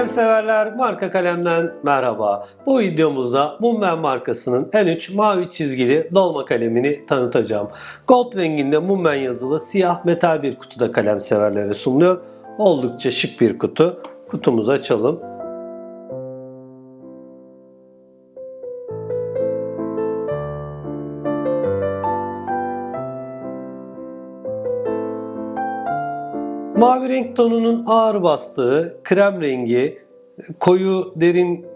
Kalem severler marka kalemden merhaba. Bu videomuzda Mumben markasının N3 mavi çizgili dolma kalemini tanıtacağım. Gold renginde Mumben yazılı siyah metal bir kutuda kalem severlere sunuluyor. Oldukça şık bir kutu. Kutumuzu açalım. Mavi renk tonunun ağır bastığı krem rengi, koyu derin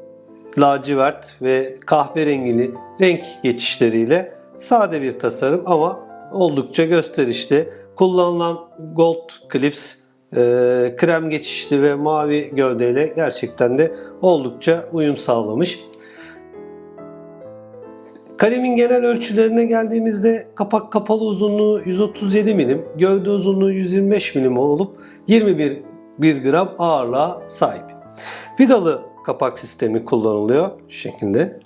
lacivert ve kahverengili renk geçişleriyle sade bir tasarım ama oldukça gösterişli. Kullanılan gold clips, e, krem geçişli ve mavi gövdeyle gerçekten de oldukça uyum sağlamış. Kalemin genel ölçülerine geldiğimizde kapak kapalı uzunluğu 137 milim, gövde uzunluğu 125 milim olup 21 1 gram ağırlığa sahip. Vidalı kapak sistemi kullanılıyor. Şu şekilde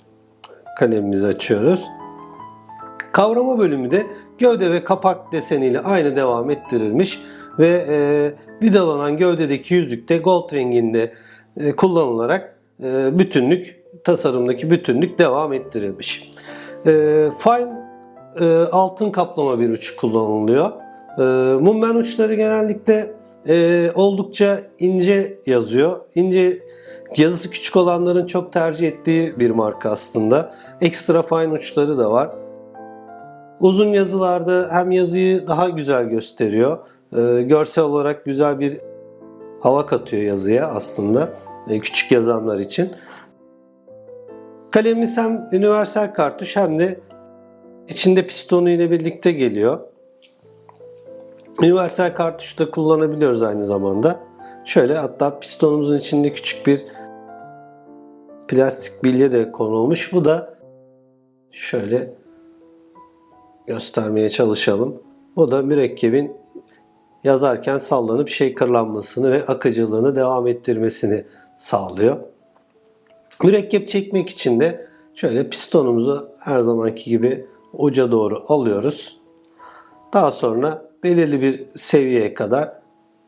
kalemimizi açıyoruz. Kavrama bölümü de gövde ve kapak deseniyle aynı devam ettirilmiş ve e, vidalanan gövdedeki yüzük de gold renginde e, kullanılarak e, bütünlük tasarımdaki bütünlük devam ettirilmiş. E, fine e, altın kaplama bir uç kullanılıyor. E, mumben uçları genellikle e, oldukça ince yazıyor. İnce yazısı küçük olanların çok tercih ettiği bir marka aslında. Ekstra fine uçları da var. Uzun yazılarda hem yazıyı daha güzel gösteriyor. e, görsel olarak güzel bir hava katıyor yazıya aslında. e, küçük yazanlar için. Kalemimiz hem universal kartuş hem de içinde pistonu ile birlikte geliyor. Universal kartuş da kullanabiliyoruz aynı zamanda. Şöyle hatta pistonumuzun içinde küçük bir plastik bilye de konulmuş. Bu da şöyle göstermeye çalışalım. Bu da mürekkebin yazarken sallanıp shakerlanmasını ve akıcılığını devam ettirmesini sağlıyor. Mürekkep çekmek için de şöyle pistonumuzu her zamanki gibi uca doğru alıyoruz. Daha sonra belirli bir seviyeye kadar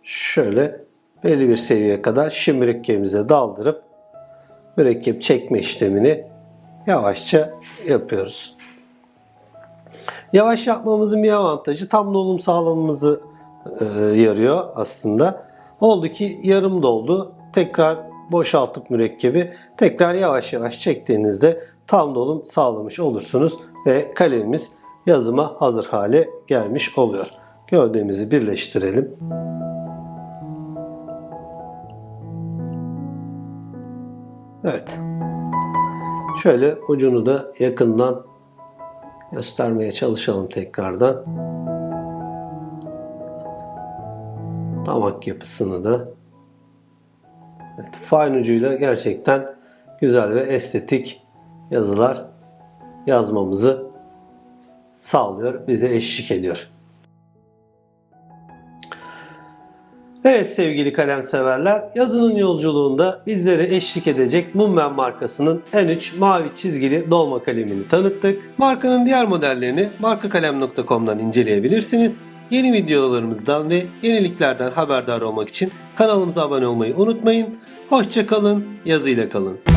şöyle belirli bir seviyeye kadar şim mürekkebimize daldırıp mürekkep çekme işlemini yavaşça yapıyoruz. Yavaş yapmamızın bir avantajı tam dolum sağlamamızı e, yarıyor aslında. Oldu ki yarım doldu. Tekrar boşaltıp mürekkebi tekrar yavaş yavaş çektiğinizde tam dolum sağlamış olursunuz ve kalemimiz yazıma hazır hale gelmiş oluyor. Gövdemizi birleştirelim. Evet. Şöyle ucunu da yakından göstermeye çalışalım tekrardan. Damak yapısını da evet, fine ucuyla gerçekten güzel ve estetik yazılar yazmamızı sağlıyor, bize eşlik ediyor. Evet sevgili kalem severler, yazının yolculuğunda bizlere eşlik edecek Mumben markasının N3 mavi çizgili dolma kalemini tanıttık. Markanın diğer modellerini markakalem.com'dan inceleyebilirsiniz. Yeni videolarımızdan ve yeniliklerden haberdar olmak için kanalımıza abone olmayı unutmayın. Hoşçakalın, yazıyla kalın.